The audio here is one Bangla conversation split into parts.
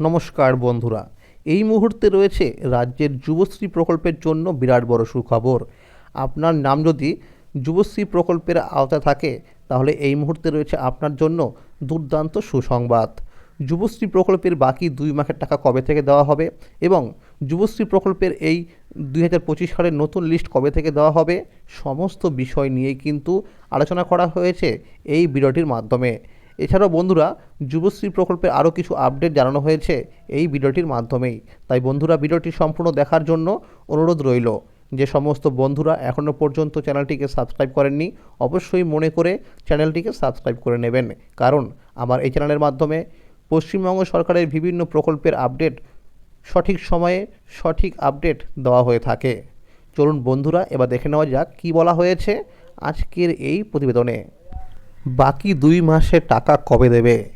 নমস্কার বন্ধুরা, এই মুহূর্তে রয়েছে রাজ্যের যুবশ্রী প্রকল্পের জন্য বিরাট বড় সুখবর। আপনার নাম যদি যুবশ্রী প্রকল্পের আওতায় থাকে, তাহলে এই মুহূর্তে রয়েছে আপনার জন্য দুর্দান্ত সুসংবাদ। যুবশ্রী প্রকল্পের বাকি দুই মাসের টাকা কবে থেকে দেওয়া হবে এবং যুবশ্রী প্রকল্পের এই দুই হাজার পঁচিশ সালের নতুন লিস্ট কবে থেকে দেওয়া হবে, সমস্ত বিষয় নিয়েই কিন্তু আলোচনা করা হয়েছে এই ভিডিওটির মাধ্যমে। এছাড়াও বন্ধুরা, যুবশ্রী প্রকল্পের আরও কিছু আপডেট জানানো হয়েছে এই ভিডিওটির মাধ্যমেই। তাই বন্ধুরা, ভিডিওটি সম্পূর্ণ দেখার জন্য অনুরোধ রইল। যে সমস্ত বন্ধুরা এখনও পর্যন্ত চ্যানেলটিকে সাবস্ক্রাইব করেননি, অবশ্যই মনে করে চ্যানেলটিকে সাবস্ক্রাইব করে নেবেন। কারণ আমার এই চ্যানেলের মাধ্যমে পশ্চিমবঙ্গ সরকারের বিভিন্ন প্রকল্পের আপডেট সঠিক সময়ে সঠিক আপডেট দেওয়া হয়ে থাকে। চলুন বন্ধুরা, এবার দেখে নেওয়া যাক কী বলা হয়েছে আজকের এই প্রতিবেদনে। বাকি দুই মাসে টাকা কবে দেবে?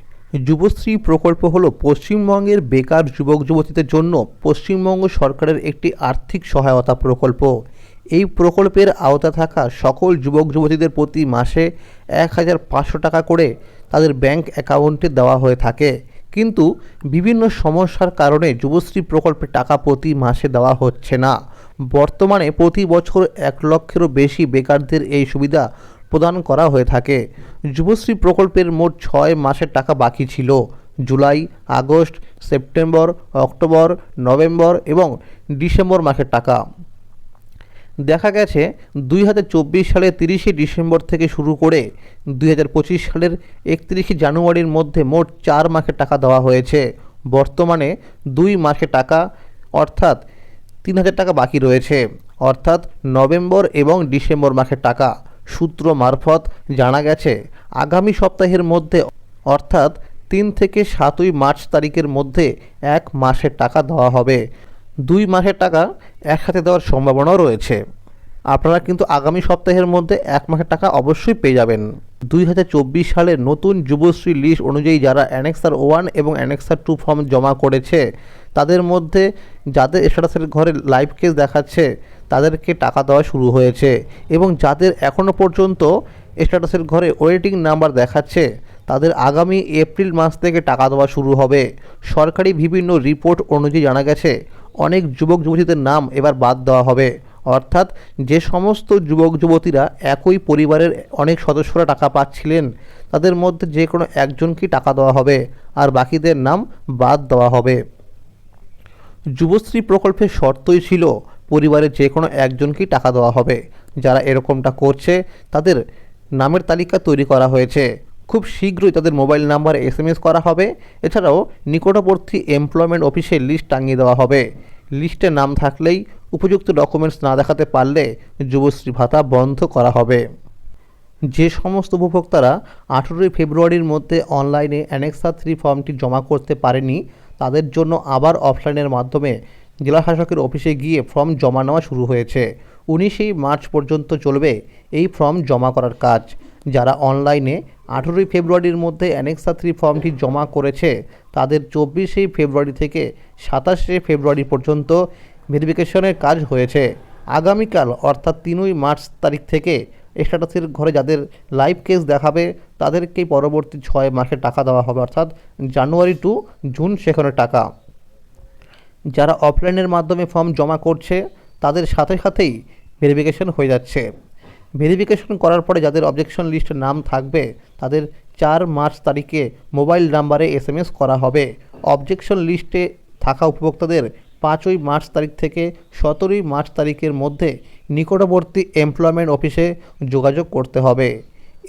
যুবশ্রী প্রকল্প হলো পশ্চিমবঙ্গের বেকার যুবক যুবতীদের জন্য পশ্চিমবঙ্গ সরকারের একটি আর্থিক সহায়তা প্রকল্প। এই প্রকল্পের আওতা থাকা সকল যুবক যুবতীদের প্রতি মাসে এক হাজার পাঁচশো টাকা করে তাদের ব্যাংক অ্যাকাউন্টে দেওয়া হয়ে থাকে। কিন্তু বিভিন্ন সমস্যার কারণে যুবশ্রী প্রকল্পে টাকা প্রতি মাসে দেওয়া হচ্ছে না। বর্তমানে প্রতি বছর এক লক্ষেরও বেশি বেকারদের এই সুবিধা প্রদান করা হয়ে থাকে। যুবশ্রী প্রকল্পের মোট ছয় মাসের টাকা বাকি ছিল। July, August, September, October, November এবং ডিসেম্বর মাসের টাকা। দেখা গেছে, দুই হাজার চব্বিশ সালের তিরিশে ডিসেম্বর থেকে শুরু করে দুই হাজার পঁচিশ সালের একত্রিশে জানুয়ারির মধ্যে মোট চার মাসের টাকা দেওয়া হয়েছে। বর্তমানে দুই মাসে টাকা, অর্থাৎ তিন হাজার টাকা বাকি রয়েছে। অর্থাৎ নভেম্বর এবং ডিসেম্বর মাসের টাকা। সূত্র মারফত জানা গেছে, আগামী সপ্তাহের মধ্যে, অর্থাৎ তিন থেকে সাতই মার্চ তারিখের মধ্যে এক মাসের টাকা দেওয়া হবে। দুই মাসের টাকা একসাথে দেওয়ার সম্ভাবনাও রয়েছে। আপনারা কিন্তু আগামী সপ্তাহের মধ্যে এক মাসের টাকা অবশ্যই পেয়ে যাবেন। দুই হাজার চব্বিশ সালের নতুন যুবশ্রী লিস্ট অনুযায়ী যারা অ্যানেক্সার ওয়ান এবং অ্যানেক্সার টু ফর্ম জমা করেছে তাদের মধ্যে যাদের স্ট্যাটাসের ঘরে লাইভ কেস দেখাচ্ছে, তাদেরকে টাকা দেওয়া শুরু হয়েছে এবং যাদের এখনও পর্যন্ত স্ট্যাটাসের ঘরে ওয়েটিং নাম্বার দেখাচ্ছে, তাদের আগামী এপ্রিল মাস থেকে টাকা দেওয়া শুরু হবে। সরকারি বিভিন্ন রিপোর্ট অনুযায়ী জানা গেছে, অনেক যুবক যুবতীদের নাম এবার বাদ দেওয়া হবে। অর্থাৎ যে সমস্ত যুবক যুবতীরা একই পরিবারের অনেক সদস্যরা টাকা পাচ্ছিলেন, তাদের মধ্যে যে কোনো একজনকেই টাকা দেওয়া হবে, আর বাকিদের নাম বাদ দেওয়া হবে। যুবশ্রী প্রকল্পের শর্তই ছিল পরিবারের যে কোনো একজনকেই টাকা দেওয়া হবে। যারা এরকমটা করছে, তাদের নামের তালিকা তৈরি করা হয়েছে। খুব শীঘ্রই তাদের মোবাইল নাম্বারে এস এম এস করা হবে। এছাড়াও নিকটবর্তী এমপ্লয়মেন্ট অফিসের লিস্ট টাঙিয়ে দেওয়া হবে। লিস্টে নাম থাকলেই উপযুক্ত ডকুমেন্টস না দেখাতে পারলে যুবশ্রী ভাতা বন্ধ করা হবে। যে সমস্ত উপভোক্তারা আঠেরোই ফেব্রুয়ারির মধ্যে অনলাইনে অ্যানেক্সা থ্রি ফর্মটি জমা করতে পারেনি তাদের জন্য আবার অফলাইনের মাধ্যমে জেলা শাসকের অফিসে গিয়ে ফর্ম জমা নেওয়া শুরু হয়েছে। উনিশেই মার্চ পর্যন্ত চলবে এই ফর্ম জমা করার কাজ। যারা অনলাইনে আঠেরোই ফেব্রুয়ারির মধ্যে অ্যানেক্সা থ্রি ফর্মটি জমা করেছে, তাদের চব্বিশে ফেব্রুয়ারি থেকে সাতাশে ফেব্রুয়ারি পর্যন্ত ভেরিফিকেশনের কাজ হয়েছে। আগামীকাল, অর্থাৎ তিনই মার্চ তারিখ থেকে স্ট্যাটাসের ঘরে যাদের লাইভ কেস দেখাবে তাদেরকেই পরবর্তী ছয় মাসে টাকা দেওয়া হবে, অর্থাৎ জানুয়ারি টু জুন সেখানে টাকা। যারা অফলাইনের মাধ্যমে ফর্ম জমা করছে, তাদের সাথে সাথেই ভেরিফিকেশন হয়ে যাচ্ছে। ভেরিফিকেশন করার পরে যাদের অবজেকশন লিস্টে নাম থাকবে, তাদের চার মার্চ তারিখে মোবাইল নাম্বারে এস এম এস করা হবে। অবজেকশন লিস্টে থাকা উপভোক্তাদের পাঁচই মার্চ তারিখ থেকে সতেরোই মার্চ তারিখের মধ্যে নিকটবর্তী এমপ্লয়মেন্ট অফিসে যোগাযোগ করতে হবে।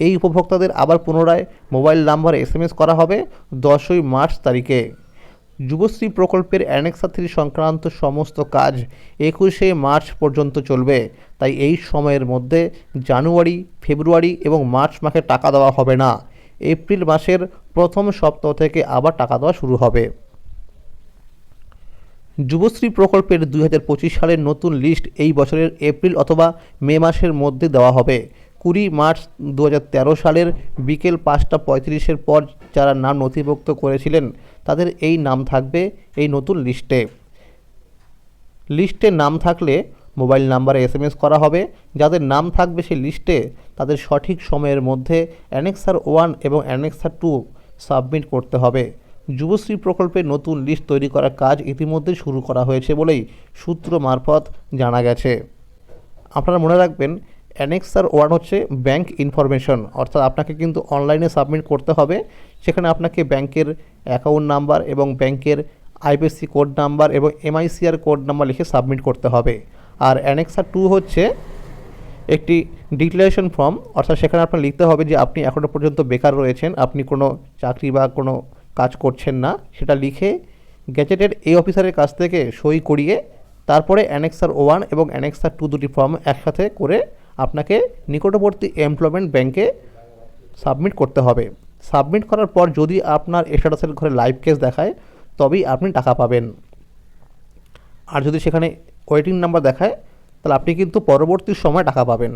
এই উপভোক্তাদের আবার পুনরায় মোবাইল নাম্বারে এস এম এস করা হবে দশই মার্চ তারিখে। যুবশ্রী প্রকল্পের অ্যানেক্সা থ্রি সংক্রান্ত সমস্ত কাজ একুশে মার্চ পর্যন্ত চলবে। তাই এই সময়ের মধ্যে জানুয়ারি, ফেব্রুয়ারি এবং মার্চ মাসে টাকা দেওয়া হবে না। এপ্রিল মাসের প্রথম সপ্তাহ থেকে আবার টাকা দেওয়া শুরু হবে। যুবশ্রী প্রকল্পের দুই হাজার পঁচিশ সালের নতুন লিস্ট এই বছরের এপ্রিল অথবা মে মাসের মধ্যে দেওয়া হবে। কুড়ি মার্চ দু হাজার তেরো সালের বিকেল পাঁচটা পঁয়ত্রিশের পর যারা নাম নথিভুক্ত করেছিলেন, তাদের এই নাম থাকবে এই নতুন লিস্টে। লিস্টে নাম থাকলে মোবাইল নাম্বারে এস এম এস করা হবে। যাদের নাম থাকবে সেই লিস্টে তাদের সঠিক সময়ের মধ্যে অ্যানেক্সার ওয়ান এবং অ্যানেক্সার টু সাবমিট করতে হবে। যুবশ্রী প্রকল্পে নতুন লিস্ট তৈরি করার কাজ ইতিমধ্যে শুরু করা হয়েছে বলেই সূত্র মারফত জানা গেছে। আপনারা মনে রাখবেন অ্যানেক্সার ওয়ান হচ্ছে ব্যাংক ইনফরমেশন অর্থাৎ আপনাকে কিন্তু অনলাইনে সাবমিট করতে হবে। সেখানে আপনাকে ব্যাংকের অ্যাকাউন্ট নাম্বার এবং ব্যাংকের আইপিএসসি কোড নাম্বার এবং এমআইসিআর কোড নাম্বার লিখে সাবমিট করতে হবে। আর অ্যানেক্সার টু হচ্ছে একটি ডিক্লারেশন ফর্ম অর্থাৎ সেখানে আপনার লিখতে হবে যে আপনি এখনও পর্যন্ত বেকার রয়েছেন, আপনি কোনো চাকরি বা কোনো কাজ করছেন না। সেটা লিখে গ্যাজেটেড এই অফিসারের কাছ থেকে সই করিয়ে তারপরে অ্যানেক্সার ওয়ান এবং অ্যানেক্সার টু দুটি ফর্ম একসাথে করে আপনাকে নিকটবর্তী এমপ্লয়মেন্ট ব্যাংকে সাবমিট করতে হবে। সাবমিট করার পর যদি আপনার স্ট্যাটাসের ঘরে লাইভ কেস দেখায়, তবেই আপনি টাকা পাবেন। আর যদি সেখানে ওয়েটিং নাম্বার দেখায়, তাহলে আপনি কিন্তু পরবর্তী সময় টাকা পাবেন।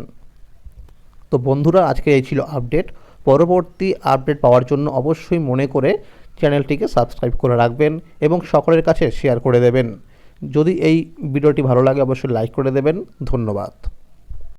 তো বন্ধুরা, আজকে এই ছিল আপডেট পরবর্তী আপডেট পাওয়ার জন্য অবশ্যই মনে করে চ্যানেলটিকে সাবস্ক্রাইব করে রাখবেন এবং সকলের কাছে শেয়ার করে দেবেন। যদি এই ভিডিওটি ভালো লাগে, অবশ্যই লাইক করে দেবেন। ধন্যবাদ।